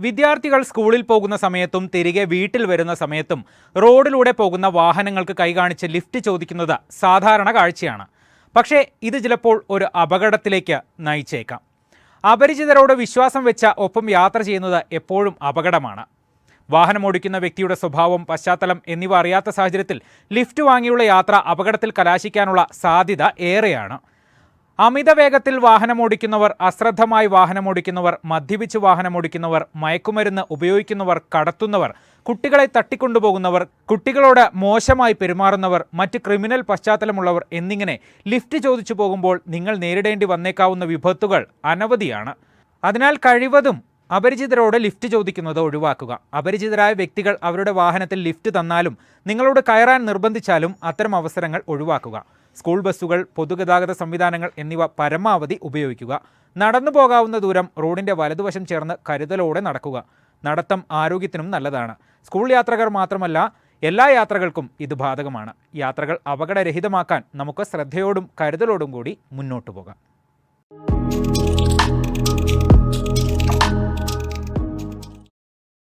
വിദ്യാർത്ഥികൾ സ്കൂളിൽ പോകുന്ന സമയത്തും തിരികെ വീട്ടിൽ വരുന്ന സമയത്തും റോഡിലൂടെ പോകുന്ന വാഹനങ്ങൾക്ക് കൈകാണിച്ച് ലിഫ്റ്റ് ചോദിക്കുന്നത് സാധാരണ കാഴ്ചയാണ്. പക്ഷേ ഇത് ചിലപ്പോൾ ഒരു അപകടത്തിലേക്ക് നയിച്ചേക്കാം. അപരിചിതരോട് വിശ്വാസം വെച്ച ഒപ്പം യാത്ര ചെയ്യുന്നത് എപ്പോഴും അപകടമാണ്. വാഹനമോടിക്കുന്ന വ്യക്തിയുടെ സ്വഭാവം പശ്ചാത്തലം എന്നിവ അറിയാത്ത സാഹചര്യത്തിൽ ലിഫ്റ്റ് വാങ്ങിയുള്ള യാത്ര അപകടത്തിൽ കലാശിക്കാനുള്ള സാധ്യത ഏറെയാണ്. അമിത വേഗത്തിൽ വാഹനമോടിക്കുന്നവർ അശ്രദ്ധമായി വാഹനമോടിക്കുന്നവർ മദ്യപിച്ച് വാഹനമോടിക്കുന്നവർ മയക്കുമരുന്ന് ഉപയോഗിക്കുന്നവർ കടത്തുന്നവർ കുട്ടികളെ തട്ടിക്കൊണ്ടുപോകുന്നവർ കുട്ടികളോട് മോശമായി പെരുമാറുന്നവർ മറ്റ് ക്രിമിനൽ പശ്ചാത്തലമുള്ളവർ എന്നിങ്ങനെ ലിഫ്റ്റ് ചോദിച്ചു പോകുമ്പോൾ നിങ്ങൾ നേരിടേണ്ടി വന്നേക്കാവുന്ന വിപത്തുകൾ അനവധിയാണ്. അതിനാൽ കഴിവതും അപരിചിതരോട് ലിഫ്റ്റ് ചോദിക്കുന്നത് ഒഴിവാക്കുക. അപരിചിതരായ വ്യക്തികൾ അവരുടെ വാഹനത്തിൽ ലിഫ്റ്റ് തന്നാലും നിങ്ങളോട് കയറാൻ നിർബന്ധിച്ചാലും അത്തരം അവസരങ്ങൾ ഒഴിവാക്കുക. സ്കൂൾ ബസ്സുകൾ പൊതുഗതാഗത സംവിധാനങ്ങൾ എന്നിവ പരമാവധി ഉപയോഗിക്കുക. നടന്നു പോകാവുന്ന ദൂരം റോഡിന്റെ വലതുവശം ചേർന്ന് കരുതലോടെ നടക്കുക. നടത്തം ആരോഗ്യത്തിനും നല്ലതാണ്. സ്കൂൾ യാത്രകർ മാത്രമല്ല എല്ലാ യാത്രകൾക്കും ഇത് ബാധകമാണ്. യാത്രകൾ അപകടരഹിതമാക്കാൻ നമുക്ക് ശ്രദ്ധയോടും കരുതലോടും കൂടി മുന്നോട്ടു പോകാം.